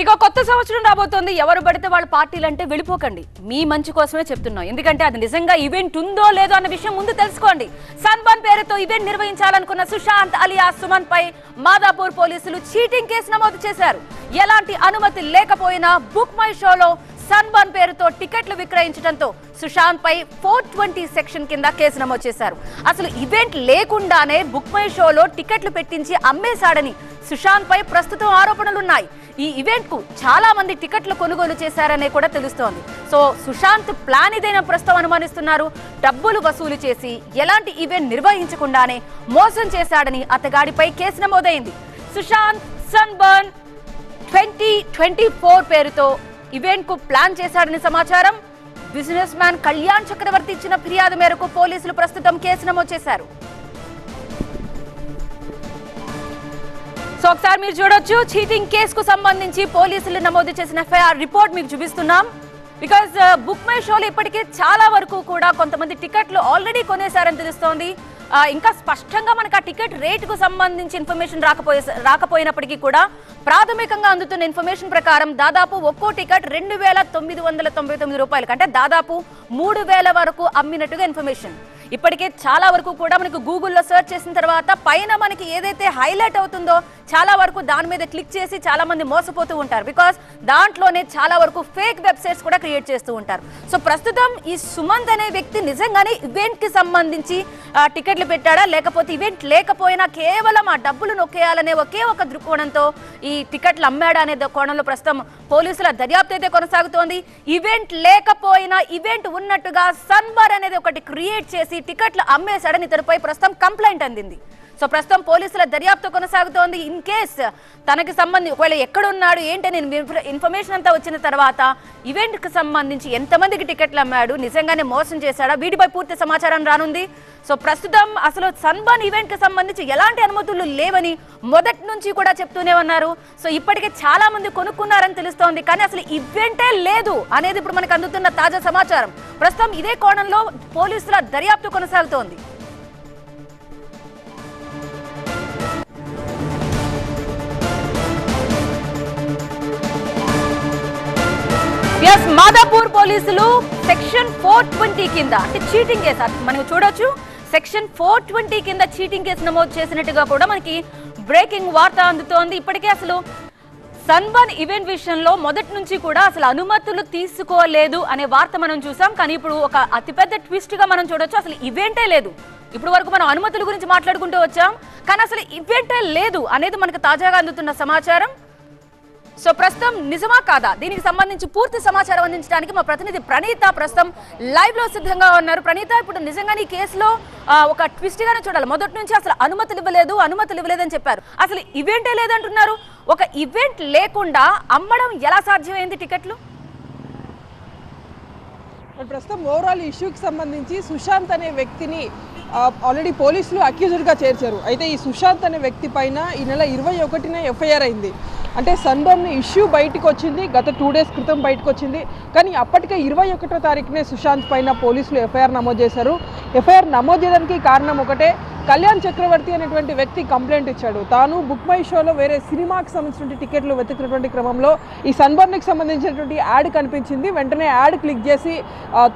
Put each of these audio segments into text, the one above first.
ఇక కొత్త సంవత్సరం రాబోతోంది. ఎవరు పడితే వాళ్ళ పార్టీలు అంటే వెళ్ళిపోకండి. మీ మంచి కోసమే చెప్తున్నాం. ఎందుకంటే అది నిజంగా ఈవెంట్ ఉందో లేదో అన్న విషయం ముందు తెలుసుకోండి. సన్బాన్ పేరుతో ఈవెంట్ నిర్వహించాలనుకున్న సుశాంత్ అలియా సుమన్ పై మాదాపూర్ పోలీసులు చీటింగ్ కేసు నమోదు చేశారు. ఎలాంటి అనుమతి లేకపోయినా బుక్ మై షోలో సన్బర్న్ పేరుతో టికెట్లు విక్రయించడంతో సుశాంత్ పై ఫోర్ ట్వంటీ సెక్షన్ కింద కేసు నమోదు చేశారు. అసలు ఈవెంట్ లేకుండానే బుక్ మై షోలో టికెట్లు పెట్టించి అమ్మేశాడని సుశాంత్ పై ప్రస్తుతం ఆరోపణలున్నాయి. ఈ ఈవెంట్కు చాలా మంది టికెట్లు కొనుగోలు చేశారనే కూడా తెలుస్తోంది. సో సుశాంత్ ప్లాన్ ఇదైన ప్రస్తుతం అనుమానిస్తున్నారు? డబ్బులు వసూలు చేసి ఎలాంటి ఈవెంట్ నిర్వహించకుండానే మోసం చేశాడని అతగాడిపై కేసు నమోదైంది. Sushant Sunburn twenty twenty four పేరుతో ఈవెంట్కు ప్లాన్ చేశాడని సమాచారం. బిజినెస్ మ్యాన్ కళ్యాణ్ చక్రవర్తి ఇచ్చిన ఫిర్యాదు మేరకు పోలీసులు ప్రస్తుతం కేసు నమోదు చేశారు. సో ఒకసారి మీరు చూడొచ్చు. చీటింగ్ కేసుకు సంబంధించి పోలీసులు నమోదు చేసిన ఎఫ్ఐఆర్ రిపోర్ట్ మీకు చూపిస్తున్నాం. బికాజ్ బుక్ మై షోలో ఇప్పటికే చాలా వరకు కూడా కొంతమంది టికెట్లు ఆల్రెడీ కొనేశారని తెలుస్తోంది. ఇంకా స్పష్టంగా మనకు ఆ టికెట్ రేటుకు సంబంధించి ఇన్ఫర్మేషన్ రాకపోయే రాకపోయినప్పటికీ కూడా ప్రాథమికంగా అందుతున్న ఇన్ఫర్మేషన్ ప్రకారం దాదాపు ఒక్కో టికెట్ రెండు వేల తొమ్మిది వందల తొంభై తొమ్మిది రూపాయలు అంటే దాదాపు మూడు వేల వరకు అమ్మినట్టుగా ఇన్ఫర్మేషన్. ఇప్పటికే చాలా వరకు కూడా మనకు గూగుల్లో సెర్చ్ చేసిన తర్వాత పైన మనకి ఏదైతే హైలైట్ అవుతుందో చాలా వరకు దాని మీద క్లిక్ చేసి చాలా మంది మోసపోతూ ఉంటారు. బికాస్ దాంట్లోనే చాలా వరకు ఫేక్ వెబ్సైట్స్ కూడా క్రియేట్ చేస్తూ ఉంటారు. సో ప్రస్తుతం ఈ సుమంత్ అనే వ్యక్తి నిజంగానే ఈవెంట్కి సంబంధించి టికెట్లు పెట్టాడా? లేకపోతే ఈవెంట్ లేకపోయినా కేవలం ఆ డబ్బులు నొక్కేయాలనే ఒకే ఒక దృక్కోణంతో ఈ టికెట్లు అమ్మాడా అనే కోణంలో ప్రస్తుతం పోలీసుల దర్యాప్తు అయితే కొనసాగుతోంది. ఈవెంట్ లేకపోయినా ఈవెంట్ ఉన్నట్టుగా సన్బార్ అనేది ఒకటి క్రియేట్ చేసి టికెట్లు అమ్మేశాడని ఇతడిపై ప్రస్తుతం కంప్లైంట్ అందింది. సో ప్రస్తుతం పోలీసుల దర్యాప్తు కొనసాగుతోంది. ఇన్ కేస్ తనకి సంబంధించి ఒకవేళ ఎక్కడున్నాడు ఏంటని నేను ఇన్ఫర్మేషన్ అంతా వచ్చిన తర్వాత ఈవెంట్కి సంబంధించి ఎంతమందికి టికెట్లు అమ్మాడు నిజంగానే మోసం చేశాడా వీటిపై పూర్తి సమాచారం రానుంది. సో ప్రస్తుతం అసలు సన్బర్న్ ఈవెంట్కి సంబంధించి ఎలాంటి అనుమతులు లేవని మొదటి నుంచి కూడా చెప్తూనే ఉన్నారు. సో ఇప్పటికే చాలా మంది కొనుక్కున్నారని తెలుస్తోంది కానీ అసలు ఈవెంటే లేదు అనేది ఇప్పుడు మనకు అందుతున్న తాజా సమాచారం. ప్రస్తుతం ఇదే కోణంలో పోలీసుల దర్యాప్తు కొనసాగుతోంది. ఎస్ మాదాపూర్ పోలీసులు సెక్షన్ ఫోర్ ట్వంటీ కింద అంటే చీటింగ్ కేసు. మనం చూడొచ్చు. సెక్షన్ ఫోర్ ట్వంటీ కింద చీటింగ్ కేసు నమోదు చేసినట్టుగా కూడా మనకి బ్రేకింగ్ వార్త అందుతోంది. ఇప్పటికే అసలు సన్బర్న్ ఈవెంట్ విషయంలో మొదటి నుంచి కూడా అసలు అనుమతులు తీసుకోలేదు అనే వార్త మనం చూసాం. కానీ ఇప్పుడు ఒక అతిపెద్ద ట్విస్ట్గా మనం చూడొచ్చు. అసలు ఈవెంటే లేదు. ఇప్పుడు వరకు మనం అనుమతుల గురించి మాట్లాడుకుంటూ వచ్చాం. కానీ అసలు ఈవెంటే లేదు అనేది మనకు తాజాగా అందుతున్న సమాచారం. సో ప్రస్తుతం నిజమా కాదా? దీనికి సంబంధించి పూర్తి సమాచారం అందించడానికి మా ప్రతినిధి ప్రణీత ప్రస్తుతం లైవ్లో సిద్ధంగా ఉన్నారు. ప్రణీత ఇప్పుడు నిజంగానే ఈ కేసులో ఒక ట్విస్ట్ గానే చూడాలి. మొదటి నుంచి అసలు అనుమతులు ఇవ్వలేదు అనుమతులు ఇవ్వలేదని చెప్పారు. అసలు ఈవెంటే లేదంటున్నారు? ఒక ఈవెంట్ లేకుండా అమ్మడం ఎలా సాధ్యమైంది టికెట్లు? ప్రస్తుతం ఓవరాల్ ఇష్యూకి సంబంధించి సుశాంత్ అనే వ్యక్తిని ఆల్రెడీ పోలీసులు అక్యూజ్డ్గా చేర్చారు. అయితే ఈ సుశాంత్ అనే వ్యక్తి పైన ఈ నెల ఇరవై ఒకటిన ఎఫ్ఐఆర్ అయింది. అంటే సన్బర్న్ ఇష్యూ బయటకు వచ్చింది గత టూ డేస్ క్రితం బయటకు వచ్చింది. కానీ అప్పటికే ఇరవై ఒకటో తారీఖునే సుశాంత్ పైన పోలీసులు ఎఫ్ఐఆర్ నమోదు చేశారు. ఎఫ్ఐఆర్ నమోదు చేయడానికి కారణం ఒకటే కళ్యాణ్ చక్రవర్తి అనేటువంటి వ్యక్తి కంప్లైంట్ ఇచ్చాడు. తాను బుక్ మై షోలో వేరే సినిమాకి సంబంధించిన టికెట్లు వెతుకున్నటువంటి క్రమంలో ఈ సన్బర్న్కి సంబంధించినటువంటి యాడ్ కనిపించింది. వెంటనే యాడ్ క్లిక్ చేసి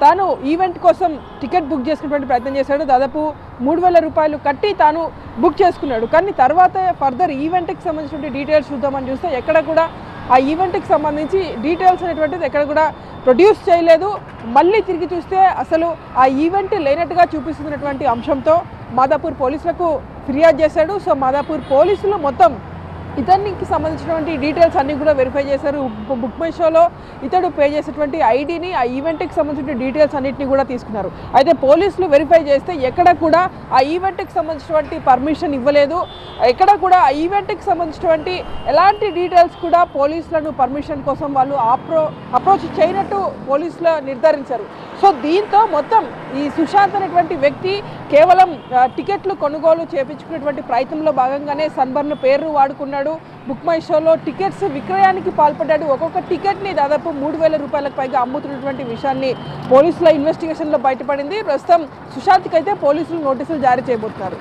తాను ఈవెంట్ కోసం టికెట్ బుక్ చేసుకునేటువంటి ప్రయత్నం చేశాడు. దాదాపు మూడు వేల రూపాయలు కట్టి తాను బుక్ చేసుకున్నాడు. కానీ తర్వాత ఫర్దర్ ఈవెంట్కి సంబంధించినటువంటి డీటెయిల్స్ చూద్దామని చూస్తే ఎక్కడ కూడా ఆ ఈవెంట్కి సంబంధించి డీటెయిల్స్ అనేటువంటిది ఎక్కడ కూడా ప్రొడ్యూస్ చేయలేదు. మళ్ళీ తిరిగి చూస్తే అసలు ఆ ఈవెంట్ లేనట్టుగా చూపిస్తున్నటువంటి అంశంతో మాదాపూర్ పోలీసులకు ఫిర్యాదు చేశాడు. సో మాదాపూర్ పోలీసులు మొత్తం ఇతనికి సంబంధించినటువంటి డీటెయిల్స్ అన్ని కూడా వెరిఫై చేశారు. బుక్ మై షోలో ఇతడు పే చేసేటువంటి ఐడిని ఆ ఈవెంట్కి సంబంధించిన డీటెయిల్స్ అన్నింటినీ కూడా తీసుకున్నారు. అయితే పోలీసులు వెరిఫై చేస్తే ఎక్కడ కూడా ఆ ఈవెంట్కి సంబంధించినటువంటి పర్మిషన్ ఇవ్వలేదు. ఎక్కడ కూడా ఆ ఈవెంట్కి సంబంధించినటువంటి ఎలాంటి డీటెయిల్స్ కూడా పోలీసులను పర్మిషన్ కోసం వాళ్ళు అప్రో అప్రోచ్ చేయనట్టు పోలీసులు నిర్ధారించారు. సో దీంతో మొత్తం ఈ సుశాంత్ అనేటువంటి వ్యక్తి కేవలం టికెట్లు కొనుగోలు చేపించుకునేటువంటి ప్రయత్నంలో భాగంగానే సన్బర్న్ పేరు వాడుకున్నాడు బుక్ మై షోలో టికెట్స్ విక్రయానికి పాల్పడ్డాడు. ఒక్కొక్క టికెట్ని దాదాపు మూడు వేల రూపాయలకు పైగా అమ్ముతున్నటువంటి విషయాన్ని పోలీసుల ఇన్వెస్టిగేషన్లో బయటపడింది. ప్రస్తుతం సుశాంత్కి అయితే పోలీసులు నోటీసులు జారీ చేయబోతున్నారు.